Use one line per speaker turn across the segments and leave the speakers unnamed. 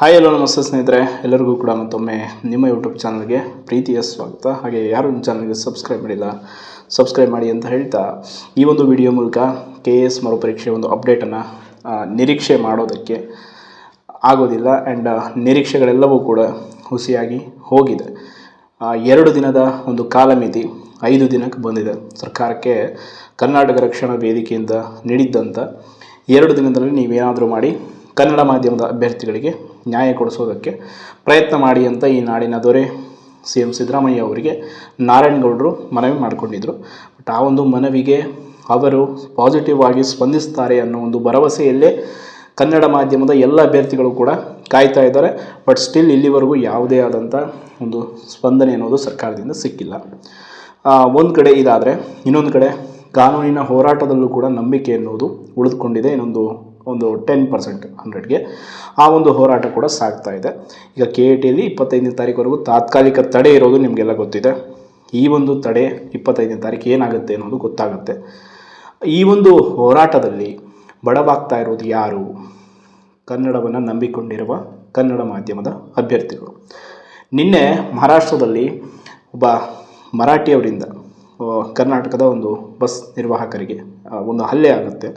Hi ಎಲ್ಲೋ ನಮಸ್ತೆ ಸ್ನೇಹಿತರೆ. ಎಲ್ಲರಿಗೂ ಕೂಡ ಮತ್ತೊಮ್ಮೆ ನಿಮ್ಮ ಯೂಟ್ಯೂಬ್ ಚಾನಲ್ಗೆ ಪ್ರೀತಿಯ ಸ್ವಾಗತ. ಹಾಗೆ ಯಾರು ನಿಮ್ಮ ಚಾನಲ್ಗೆ ಸಬ್ಸ್ಕ್ರೈಬ್ ಮಾಡಿಲ್ಲ ಸಬ್ಸ್ಕ್ರೈಬ್ ಮಾಡಿ ಅಂತ ಹೇಳ್ತಾ ಈ ಒಂದು ವಿಡಿಯೋ ಮೂಲಕ ಕೆ ಎ ಎಸ್ ಮರುಪರೀಕ್ಷೆ ಒಂದು ಅಪ್ಡೇಟನ್ನು ನಿರೀಕ್ಷೆ ಮಾಡೋದಕ್ಕೆ ಆಗೋದಿಲ್ಲ ಆ್ಯಂಡ್ ನಿರೀಕ್ಷೆಗಳೆಲ್ಲವೂ ಕೂಡ ಹುಸಿಯಾಗಿ ಹೋಗಿದೆ. ಎರಡು ದಿನದ ಒಂದು ಕಾಲಮಿತಿ ಐದು ದಿನಕ್ಕೆ ಬಂದಿದೆ. ಸರ್ಕಾರಕ್ಕೆ ಕರ್ನಾಟಕ ರಕ್ಷಣಾ ವೇದಿಕೆಯಿಂದ ನೀಡಿದ್ದಂಥ ಎರಡು ದಿನದಲ್ಲಿ ನೀವೇನಾದರೂ ಮಾಡಿ ಕನ್ನಡ ಮಾಧ್ಯಮದ ಅಭ್ಯರ್ಥಿಗಳಿಗೆ ನ್ಯಾಯ ಕೊಡಿಸೋದಕ್ಕೆ ಪ್ರಯತ್ನ ಮಾಡಿ ಅಂತ ಈ ನಾಡಿನ ದೊರೆ ಸಿ ಎಂ ಸಿದ್ದರಾಮಯ್ಯ ಅವರಿಗೆ ನಾರಾಯಣಗೌಡರು ಮನವಿ ಮಾಡಿಕೊಂಡಿದ್ದರು ಬಟ್ ಆ ಒಂದು ಮನವಿಗೆ ಅವರು ಪಾಸಿಟಿವ್ ಆಗಿ ಸ್ಪಂದಿಸ್ತಾರೆ ಅನ್ನೋ ಒಂದು ಭರವಸೆಯಲ್ಲೇ ಕನ್ನಡ ಮಾಧ್ಯಮದ ಎಲ್ಲ ಅಭ್ಯರ್ಥಿಗಳು ಕೂಡ ಕಾಯ್ತಾ ಇದ್ದಾರೆ. ಬಟ್ ಸ್ಟಿಲ್ ಇಲ್ಲಿವರೆಗೂ ಯಾವುದೇ ಆದಂಥ ಒಂದು ಸ್ಪಂದನೆ ಅನ್ನೋದು ಸರ್ಕಾರದಿಂದ ಸಿಕ್ಕಿಲ್ಲ. ಒಂದು ಕಡೆ ಇದಾದರೆ, ಇನ್ನೊಂದು ಕಡೆ ಕಾನೂನಿನ ಹೋರಾಟದಲ್ಲೂ ಕೂಡ ನಂಬಿಕೆ ಅನ್ನೋದು ಉಳಿದುಕೊಂಡಿದೆ. ಇನ್ನೊಂದು ಒಂದು ಟೆನ್ ಪರ್ಸೆಂಟ್ ಹಂಡ್ರೆಡ್ಗೆ ಆ ಒಂದು ಹೋರಾಟ ಕೂಡ ಸಾಗ್ತಾ ಇದೆ. ಈಗ ಕೆ ಎ ಟಿಯಲ್ಲಿ ಇಪ್ಪತ್ತೈದನೇ ತಾರೀಕುವರೆಗೂ ತಾತ್ಕಾಲಿಕ ತಡೆ ಇರೋದು ನಿಮಗೆಲ್ಲ ಗೊತ್ತಿದೆ. ಈ ಒಂದು ತಡೆ ಇಪ್ಪತ್ತೈದನೇ ತಾರೀಕು ಏನಾಗುತ್ತೆ ಅನ್ನೋದು ಗೊತ್ತಾಗುತ್ತೆ. ಈ ಒಂದು ಹೋರಾಟದಲ್ಲಿ ಬಡವಾಗ್ತಾ ಇರೋದು ಯಾರು? ಕನ್ನಡವನ್ನು ನಂಬಿಕೊಂಡಿರುವ ಕನ್ನಡ ಮಾಧ್ಯಮದ ಅಭ್ಯರ್ಥಿಗಳು. ನಿನ್ನೆ ಮಹಾರಾಷ್ಟ್ರದಲ್ಲಿ ಒಬ್ಬ ಮರಾಠಿಯವರಿಂದ ಕರ್ನಾಟಕದ ಒಂದು ಬಸ್ ನಿರ್ವಾಹಕರಿಗೆ ಒಂದು ಹಲ್ಲೆ ಆಗುತ್ತೆ.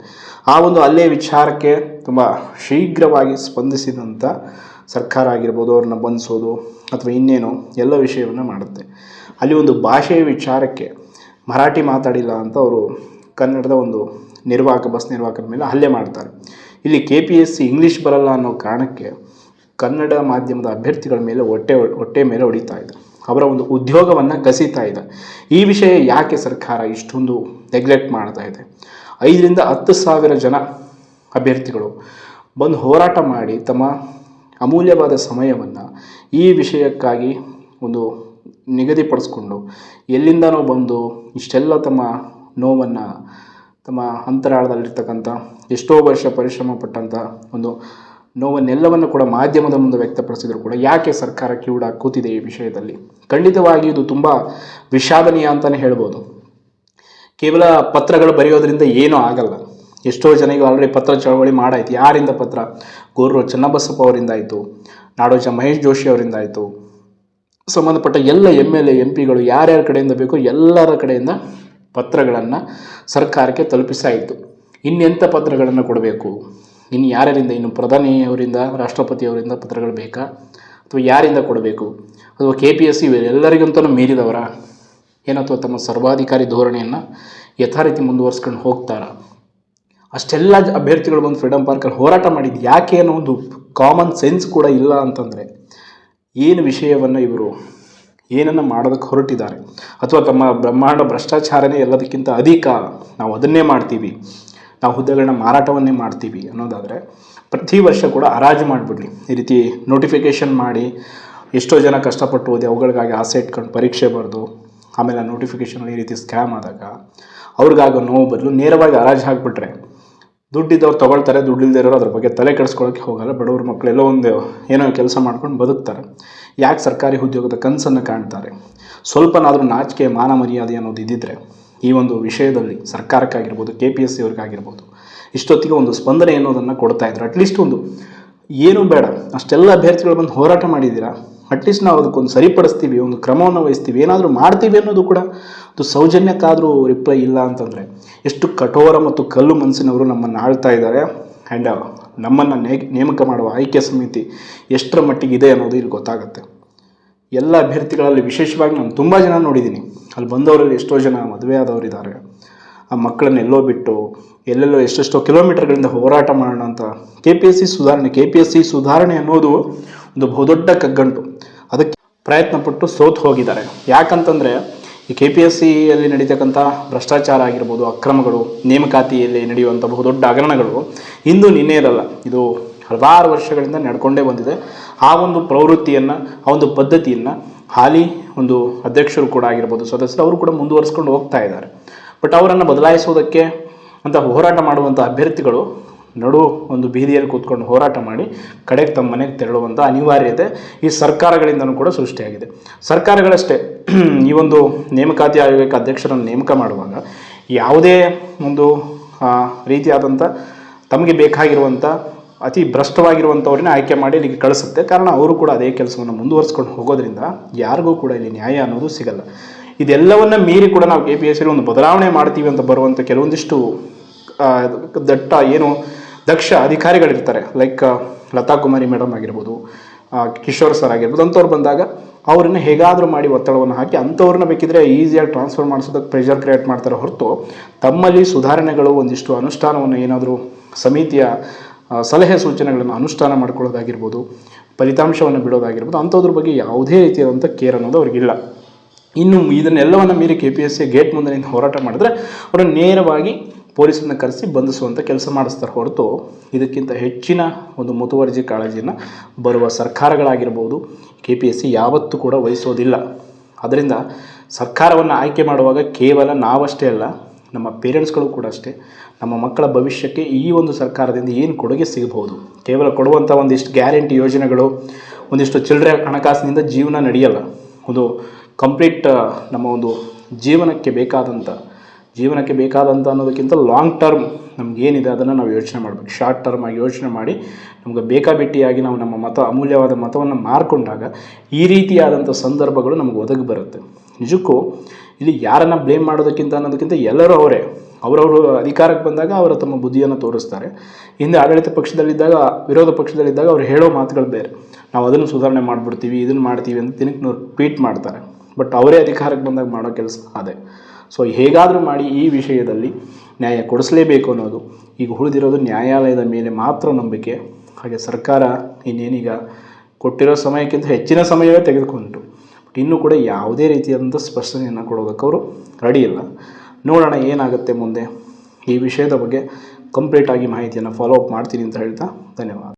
ಆ ಒಂದು ಹಲ್ಲೆ ವಿಚಾರಕ್ಕೆ ತುಂಬ ಶೀಘ್ರವಾಗಿ ಸ್ಪಂದಿಸಿದಂಥ ಸರ್ಕಾರ ಆಗಿರ್ಬೋದು, ಅವ್ರನ್ನ ಬಂಧಿಸೋದು ಅಥವಾ ಇನ್ನೇನೋ ಎಲ್ಲ ವಿಷಯವನ್ನು ಮಾಡುತ್ತೆ. ಅಲ್ಲಿ ಒಂದು ಭಾಷೆಯ ವಿಚಾರಕ್ಕೆ ಮರಾಠಿ ಮಾತಾಡಿಲ್ಲ ಅಂತ ಅವರು ಕನ್ನಡದ ಒಂದು ನಿರ್ವಾಹಕ, ಬಸ್ ನಿರ್ವಾಹಕರ ಮೇಲೆ ಹಲ್ಲೆ ಮಾಡ್ತಾರೆ. ಇಲ್ಲಿ K P S C English ಬರಲ್ಲ ಅನ್ನೋ ಕಾರಣಕ್ಕೆ ಕನ್ನಡ ಮಾಧ್ಯಮದ ಅಭ್ಯರ್ಥಿಗಳ ಮೇಲೆ ಹೊಟ್ಟೆ ಹೊಟ್ಟೆ ಮೇಲೆ ಹೊಡಿತಾ ಇದೆ. ಅವರ ಒಂದು ಉದ್ಯೋಗವನ್ನು ಕಸಿತಾ ಇದೆ. ಈ ವಿಷಯ ಯಾಕೆ ಸರ್ಕಾರ ಇಷ್ಟೊಂದು ನೆಗ್ಲೆಕ್ಟ್ ಮಾಡ್ತಾ ಇದೆ? ಐದರಿಂದ ಹತ್ತು ಸಾವಿರ ಜನ ಅಭ್ಯರ್ಥಿಗಳು ಬಂದು ಹೋರಾಟ ಮಾಡಿ ತಮ್ಮ ಅಮೂಲ್ಯವಾದ ಸಮಯವನ್ನು ಈ ವಿಷಯಕ್ಕಾಗಿ ಒಂದು ನಿಗದಿಪಡಿಸ್ಕೊಂಡು ಎಲ್ಲಿಂದನೋ ಬಂದು ಇಷ್ಟೆಲ್ಲ ತಮ್ಮ ನೋವನ್ನು ತಮ್ಮ ಅಂತರಾಳದಲ್ಲಿರ್ತಕ್ಕಂಥ ಎಷ್ಟೋ ವರ್ಷ ಪರಿಶ್ರಮ ಪಟ್ಟಂಥ ಒಂದು ನೋವನ್ನೆಲ್ಲವನ್ನು ಕೂಡ ಮಾಧ್ಯಮದ ಮುಂದೆ ವ್ಯಕ್ತಪಡಿಸಿದ್ರು ಕೂಡ. ಯಾಕೆ ಸರ್ಕಾರ ಕಿವುಡ ಕೂತಿದೆ ಈ ವಿಷಯದಲ್ಲಿ? ಖಂಡಿತವಾಗಿ ಇದು ತುಂಬ ವಿಷಾದನೀಯ ಅಂತಲೇ ಹೇಳ್ಬೋದು. ಕೇವಲ ಪತ್ರಗಳು ಬರೆಯೋದ್ರಿಂದ ಏನೂ ಆಗಲ್ಲ. ಎಷ್ಟೋ ಜನಿಗೆ ಆಲ್ರೆಡಿ ಪತ್ರ ಚಳವಳಿ ಮಾಡಾಯಿತು. ಯಾರಿಂದ ಪತ್ರ? ಗೋರ್ರು ಚನ್ನಬಸಪ್ಪ ಅವರಿಂದ ಆಯಿತು ನಾಡೋಜ ಮಹೇಶ್ ಜೋಶಿ ಅವರಿಂದ ಆಯಿತು ಸಂಬಂಧಪಟ್ಟ ಎಲ್ಲ ಎಂ ಎಲ್ ಎ, ಎಂ ಪಿಗಳು ಯಾರ್ಯಾರ ಕಡೆಯಿಂದ ಬೇಕೋ ಎಲ್ಲರ ಕಡೆಯಿಂದ ಪತ್ರಗಳನ್ನು ಸರ್ಕಾರಕ್ಕೆ ತಲುಪಿಸಾಯಿತು. ಇನ್ನೆಂಥ ಪತ್ರಗಳನ್ನು ಕೊಡಬೇಕು? ಇನ್ನು ಯಾರ್ಯಾರಿಂದ, ಇನ್ನು ಪ್ರಧಾನಿಯವರಿಂದ, ರಾಷ್ಟ್ರಪತಿಯವರಿಂದ ಪತ್ರಗಳು ಬೇಕಾ? ಅಥವಾ ಯಾರಿಂದ ಕೊಡಬೇಕು? ಅಥವಾ ಕೆ ಪಿ ಎಸ್ ಸಿ ಎಲ್ಲರಿಗಂತಲೂ ಮೀರಿದವರ? ಏನಥವಾ ತಮ್ಮ ಸರ್ವಾಧಿಕಾರಿ ಧೋರಣೆಯನ್ನು ಯಥಾರೀತಿ ಮುಂದುವರ್ಸ್ಕೊಂಡು ಹೋಗ್ತಾರ? ಅಷ್ಟೆಲ್ಲ ಅಭ್ಯರ್ಥಿಗಳು ಬಂದು ಫ್ರೀಡಮ್ ಪಾರ್ಕಲ್ಲಿ ಹೋರಾಟ ಮಾಡಿದ್ದು ಯಾಕೆ ಅನ್ನೋ ಒಂದು ಕಾಮನ್ ಸೆನ್ಸ್ ಕೂಡ ಇಲ್ಲ ಅಂತಂದರೆ, ಏನು ವಿಷಯವನ್ನು ಇವರು ಏನನ್ನು ಮಾಡೋದಕ್ಕೆ ಹೊರಟಿದ್ದಾರೆ? ಅಥವಾ ತಮ್ಮ ಬ್ರಹ್ಮಾಂಡ ಭ್ರಷ್ಟಾಚಾರನೇ ಎಲ್ಲದಕ್ಕಿಂತ ಅಧಿಕ ನಾವು ಅದನ್ನೇ ಮಾಡ್ತೀವಿ? ನಾವು ಹುದ್ದೆಗಳನ್ನ ಮಾರಾಟವನ್ನೇ ಮಾಡ್ತೀವಿ ಅನ್ನೋದಾದರೆ ಪ್ರತಿ ವರ್ಷ ಕೂಡ ಹರಾಜು ಮಾಡಿಬಿಡ್ಲಿ. ಈ ರೀತಿ ನೋಟಿಫಿಕೇಷನ್ ಮಾಡಿ ಎಷ್ಟೋ ಜನ ಕಷ್ಟಪಟ್ಟು ಓದಿ ಅವುಗಳಿಗಾಗಿ ಆಸೆ ಇಟ್ಕೊಂಡು ಪರೀಕ್ಷೆ ಬರೆದು, ಆಮೇಲೆ ಆ ನೋಟಿಫಿಕೇಷನಲ್ಲಿ ಈ ರೀತಿ ಸ್ಕ್ಯಾಮ್ ಆದಾಗ ಅವ್ರಿಗಾಗೋ ನೋವು ಬದಲು ನೇರವಾಗಿ ಹರಾಜು ಹಾಕಿಬಿಟ್ರೆ ದುಡ್ಡಿದ್ದವ್ರು ತೊಗೊಳ್ತಾರೆ ದುಡ್ಡಿಲ್ದೇ ಇರೋರು ಅದ್ರ ಬಗ್ಗೆ ತಲೆ ಕೆಡಿಸ್ಕೊಳ್ಳೋಕ್ಕೆ ಹೋಗಲ್ಲ. ಬಡವ್ರ ಮಕ್ಕಳು ಎಲ್ಲೋ ಒಂದು ಏನೋ ಕೆಲಸ ಮಾಡ್ಕೊಂಡು ಬದುಕ್ತಾರೆ. ಯಾಕೆ ಸರ್ಕಾರಿ ಉದ್ಯೋಗದ ಕನಸನ್ನು ಕಾಣ್ತಾರೆ? ಸ್ವಲ್ಪನಾದರೂ ನಾಚಿಕೆ, ಮಾನ ಮರ್ಯಾದೆ ಅನ್ನೋದು ಇದ್ದಿದ್ರೆ ಈ ಒಂದು ವಿಷಯದಲ್ಲಿ ಸರ್ಕಾರಕ್ಕಾಗಿರ್ಬೋದು ಕೆ ಪಿ ಎಸ್ ಸಿ ಅವ್ರಿಗಾಗಿರ್ಬೋದು, ಇಷ್ಟೊತ್ತಿಗೆ ಒಂದು ಸ್ಪಂದನೆ ಅನ್ನೋದನ್ನು ಕೊಡ್ತಾ ಇದ್ರು. ಅಟ್ಲೀಸ್ಟ್ ಒಂದು, ಏನು ಬೇಡ, ಅಷ್ಟೆಲ್ಲ ಅಭ್ಯರ್ಥಿಗಳು ಬಂದು ಹೋರಾಟ ಮಾಡಿದ್ದೀರಾ? ಅಟ್ಲೀಸ್ಟ್ ನಾವು ಅದಕ್ಕೊಂದು ಸರಿಪಡಿಸ್ತೀವಿ, ಒಂದು ಕ್ರಮವನ್ನು ವಹಿಸ್ತೀವಿ, ಏನಾದರೂ ಮಾಡ್ತೀವಿ ಅನ್ನೋದು ಕೂಡ ಒಂದು ಸೌಜನ್ಯಕ್ಕಾದರೂ ರಿಪ್ಲೈ ಇಲ್ಲ ಅಂತಂದರೆ, ಎಷ್ಟು ಕಠೋರ ಮತ್ತು ಕಲ್ಲು ಮನಸ್ಸಿನವರು ನಮ್ಮನ್ನು ಆಳ್ತಾ ಇದ್ದಾರೆ. ಆ್ಯಂಡ್ ನಮ್ಮನ್ನು ನೇ ನೇಮಕ ಮಾಡುವ ಆಯ್ಕೆ ಸಮಿತಿ ಎಷ್ಟರ ಮಟ್ಟಿಗೆ ಇದೆ ಅನ್ನೋದು ಇಲ್ಲಿ ಗೊತ್ತಾಗುತ್ತೆ. ಎಲ್ಲ ಅಭ್ಯರ್ಥಿಗಳಲ್ಲಿ ವಿಶೇಷವಾಗಿ ನಾನು ತುಂಬ ಜನ ನೋಡಿದ್ದೀನಿ. ಅಲ್ಲಿ ಬಂದವರಲ್ಲಿ ಎಷ್ಟೋ ಜನ ಮದುವೆ ಆದವರಿದ್ದಾರೆ ಆ ಮಕ್ಕಳನ್ನ ಎಲ್ಲೋ ಬಿಟ್ಟು ಎಲ್ಲೆಲ್ಲೋ ಎಷ್ಟೆಷ್ಟೋ ಕಿಲೋಮೀಟರ್ಗಳಿಂದ ಹೋರಾಟ ಮಾಡೋಣ ಅಂತ ಕೆ ಪಿ ಎಸ್ ಸಿ ಸುಧಾರಣೆ ಕೆ ಪಿ ಎಸ್ ಸಿ ಸುಧಾರಣೆ ಅನ್ನೋದು ಒಂದು ಬಹುದೊಡ್ಡ ಕಗ್ಗಂಟು. ಅದಕ್ಕೆ ಪ್ರಯತ್ನ ಪಟ್ಟು ಸೋತು ಹೋಗಿದ್ದಾರೆ. ಯಾಕಂತಂದರೆ ಈ ಕೆ ಪಿ ಎಸ್ ಸಿಯಲ್ಲಿ ನಡೀತಕ್ಕಂಥ ಭ್ರಷ್ಟಾಚಾರ ಆಗಿರ್ಬೋದು, ಅಕ್ರಮಗಳು, ನೇಮಕಾತಿಯಲ್ಲಿ ನಡೆಯುವಂಥ ಬಹುದೊಡ್ಡ ಹಗರಣಗಳು ಇಂದು ನಿನ್ನೆ ಇರಲ್ಲ. ಇದು ಹಲವಾರು ವರ್ಷಗಳಿಂದ ನಡ್ಕೊಂಡೇ ಬಂದಿದೆ. ಆ ಒಂದು ಪ್ರವೃತ್ತಿಯನ್ನು, ಆ ಒಂದು ಪದ್ಧತಿಯನ್ನು ಹಾಲಿ ಒಂದು ಅಧ್ಯಕ್ಷರು ಕೂಡ ಆಗಿರ್ಬೋದು, ಸದಸ್ಯರು ಅವರು ಕೂಡ ಮುಂದುವರಿಸ್ಕೊಂಡು ಹೋಗ್ತಾ ಇದ್ದಾರೆ. ಬಟ್ ಅವರನ್ನು ಬದಲಾಯಿಸೋದಕ್ಕೆ ಅಂತ ಹೋರಾಟ ಮಾಡುವಂಥ ಅಭ್ಯರ್ಥಿಗಳು ನಡು ಒಂದು ಬೀದಿಯಲ್ಲಿ ಕೂತ್ಕೊಂಡು ಹೋರಾಟ ಮಾಡಿ ಕಡೆಗೆ ತಮ್ಮ ಮನೆಗೆ ತೆರಳುವಂಥ ಅನಿವಾರ್ಯತೆ ಈ ಸರ್ಕಾರಗಳಿಂದನೂ ಕೂಡ ಸೃಷ್ಟಿಯಾಗಿದೆ. ಸರ್ಕಾರಗಳಷ್ಟೇ, ಈ ಒಂದು ನೇಮಕಾತಿ ಆಯೋಗಕ್ಕೆ ಅಧ್ಯಕ್ಷರನ್ನು ನೇಮಕ ಮಾಡುವಾಗ ಯಾವುದೇ ಒಂದು ರೀತಿಯಾದಂಥ ತಮಗೆ ಬೇಕಾಗಿರುವಂಥ ಅತಿ ಭ್ರಷ್ಟವಾಗಿರುವಂಥವ್ರನ್ನ ಆಯ್ಕೆ ಮಾಡಿ ಇಲ್ಲಿಗೆ ಕಳಿಸುತ್ತೆ. ಕಾರಣ ಅವರು ಕೂಡ ಅದೇ ಕೆಲಸವನ್ನು ಮುಂದುವರಿಸ್ಕೊಂಡು ಹೋಗೋದ್ರಿಂದ ಯಾರಿಗೂ ಕೂಡ ಇಲ್ಲಿ ನ್ಯಾಯ ಅನ್ನೋದು ಸಿಗಲ್ಲ. ಇದೆಲ್ಲವನ್ನ ಮೀರಿ ಕೂಡ ನಾವು ಕೆ ಪಿ ಎಸ್ ಒಂದು ಬದಲಾವಣೆ ಮಾಡ್ತೀವಿ ಅಂತ ಬರುವಂಥ ಕೆಲವೊಂದಿಷ್ಟು ದಟ್ಟ ಏನು ದಕ್ಷ ಅಧಿಕಾರಿಗಳಿರ್ತಾರೆ. ಲೈಕ್ ಲತಾ ಕುಮಾರಿ ಮೇಡಮ್ ಆಗಿರ್ಬೋದು ಕಿಶೋರ್ ಸರ್ ಆಗಿರ್ಬೋದು, ಅಂಥವ್ರು ಬಂದಾಗ ಅವ್ರನ್ನ ಹೇಗಾದರೂ ಮಾಡಿ ಒತ್ತಡವನ್ನು ಹಾಕಿ ಅಂಥವ್ರನ್ನ ಬೇಕಿದ್ರೆ ಈಸಿಯಾಗಿ ಟ್ರಾನ್ಸ್ಫರ್ ಮಾಡಿಸೋದಕ್ಕೆ ಪ್ರೆಷರ್ ಕ್ರಿಯೇಟ್ ಮಾಡ್ತಾರೆ ಹೊರತು ತಮ್ಮಲ್ಲಿ ಸುಧಾರಣೆಗಳು ಒಂದಿಷ್ಟು ಅನುಷ್ಠಾನವನ್ನು ಏನಾದರೂ ಸಮಿತಿಯ ಸಲಹೆ ಸೂಚನೆಗಳನ್ನು ಅನುಷ್ಠಾನ ಮಾಡ್ಕೊಳ್ಳೋದಾಗಿರ್ಬೋದು, ಫಲಿತಾಂಶವನ್ನು ಬಿಡೋದಾಗಿರ್ಬೋದು, ಅಂಥದ್ರ ಬಗ್ಗೆ ಯಾವುದೇ ರೀತಿಯಾದಂಥ ಕೇರ್ ಅನ್ನೋದು ಅವ್ರಿಗಿಲ್ಲ ಇನ್ನು ಇದನ್ನೆಲ್ಲವನ್ನು ಮೀರಿ K P S C gate ಮುಂದೆ ನಿಂತು ಹೋರಾಟ ಮಾಡಿದ್ರೆ ಅವರು ನೇರವಾಗಿ ಪೊಲೀಸನ್ನ ಕರೆಸಿ ಬಂಧಿಸುವಂಥ ಕೆಲಸ ಮಾಡಿಸ್ತಾರೆ ಹೊರತು ಇದಕ್ಕಿಂತ ಹೆಚ್ಚಿನ ಒಂದು ಮುತುವರ್ಜಿ ಕಾಳಜಿಯನ್ನು ಬರುವ ಸರ್ಕಾರಗಳಾಗಿರ್ಬೋದು ಕೆ ಪಿ ಎಸ್ ಸಿ ಯಾವತ್ತೂ ಕೂಡ ವಹಿಸೋದಿಲ್ಲ. ಅದರಿಂದ ಸರ್ಕಾರವನ್ನು ಆಯ್ಕೆ ಮಾಡುವಾಗ ಕೇವಲ ನಾವಷ್ಟೇ ಅಲ್ಲ ನಮ್ಮ ಪೇರೆಂಟ್ಸ್ಗಳು ಕೂಡ ಅಷ್ಟೇ, ನಮ್ಮ ಮಕ್ಕಳ ಭವಿಷ್ಯಕ್ಕೆ ಈ ಒಂದು ಸರ್ಕಾರದಿಂದ ಏನು ಕೊಡುಗೆ ಸಿಗಬಹುದು? ಕೇವಲ ಕೊಡುವಂಥ ಒಂದಿಷ್ಟು ಗ್ಯಾರಂಟಿ ಯೋಜನೆಗಳು, ಒಂದಿಷ್ಟು ಚಿಲ್ಲರೆ ಹಣಕಾಸಿನಿಂದ ಜೀವನ ನಡೆಯಲ್ಲ. ಒಂದು ಕಂಪ್ಲೀಟ್ ನಮ್ಮ ಒಂದು ಜೀವನಕ್ಕೆ ಬೇಕಾದಂಥ ಜೀವನಕ್ಕೆ ಬೇಕಾದಂಥ ಅನ್ನೋದಕ್ಕಿಂತ ಲಾಂಗ್ ಟರ್ಮ್ ನಮಗೇನಿದೆ ಅದನ್ನು ನಾವು ಯೋಚನೆ ಮಾಡಬೇಕು. ಶಾರ್ಟ್ ಟರ್ಮ್ ಆಗಿ ಯೋಚನೆ ಮಾಡಿ, ನಮಗೆ ಬೇಕಾಬಿಟ್ಟಿಯಾಗಿ ನಾವು ನಮ್ಮ ಮತ, ಅಮೂಲ್ಯವಾದ ಮತವನ್ನು ಮಾರ್ಕೊಂಡಾಗ ಈ ರೀತಿಯಾದಂಥ ಸಂದರ್ಭಗಳು ನಮಗೆ ಒದಗಿ ಬರುತ್ತೆ. ನಿಜಕ್ಕೂ ಇಲ್ಲಿ ಯಾರನ್ನು ಬ್ಲೇಮ್ ಮಾಡೋದಕ್ಕಿಂತ ಅನ್ನೋದಕ್ಕಿಂತ ಎಲ್ಲರೂ ಅವರೇ. ಅವರವರು ಅಧಿಕಾರಕ್ಕೆ ಬಂದಾಗ ಅವರು ತಮ್ಮ ಬುದ್ಧಿಯನ್ನು ತೋರಿಸ್ತಾರೆ. ಹಿಂದೆ ಆಡಳಿತ ಪಕ್ಷದಲ್ಲಿದ್ದಾಗ, ವಿರೋಧ ಪಕ್ಷದಲ್ಲಿದ್ದಾಗ ಅವ್ರು ಹೇಳೋ ಮಾತುಗಳು ಬೇರೆ. ನಾವು ಅದನ್ನು ಸುಧಾರಣೆ ಮಾಡಿಬಿಡ್ತೀವಿ, ಇದನ್ನು ಮಾಡ್ತೀವಿ ಅಂತ ದಿನಕ್ಕೆ ಟ್ವೀಟ್ ಮಾಡ್ತಾರೆ. ಬಟ್ ಅವರೇ ಅಧಿಕಾರಕ್ಕೆ ಬಂದಾಗ ಮಾಡೋ ಕೆಲಸ ಅದೇ. ಸೊ ಹೇಗಾದರೂ ಮಾಡಿ ಈ ವಿಷಯದಲ್ಲಿ ನ್ಯಾಯ ಕೊಡಿಸಲೇಬೇಕು ಅನ್ನೋದು. ಈಗ ಉಳಿದಿರೋದು ನ್ಯಾಯಾಲಯದ ಮೇಲೆ ಮಾತ್ರ ನಂಬಿಕೆ. ಹಾಗೆ ಸರ್ಕಾರ ಇನ್ನೇನೀಗ ಕೊಟ್ಟಿರೋ ಸಮಯಕ್ಕಿಂತ ಹೆಚ್ಚಿನ ಸಮಯವೇ ತೆಗೆದುಕೊಂಡು ಇನ್ನೂ ಕೂಡ ಯಾವುದೇ ರೀತಿಯಾದಂಥ ಸ್ಪಷ್ಟನೆಯನ್ನು ಕೊಡೋದಕ್ಕೆ ಅವರು ರೆಡಿ ಇಲ್ಲ. ನೋಡೋಣ ಏನಾಗುತ್ತೆ ಮುಂದೆ. ಈ ವಿಷಯದ ಬಗ್ಗೆ ಕಂಪ್ಲೀಟಾಗಿ ಮಾಹಿತಿಯನ್ನು ಫಾಲೋ ಅಪ್ ಮಾಡ್ತೀನಿ ಅಂತ ಹೇಳ್ತಾ ಧನ್ಯವಾದ.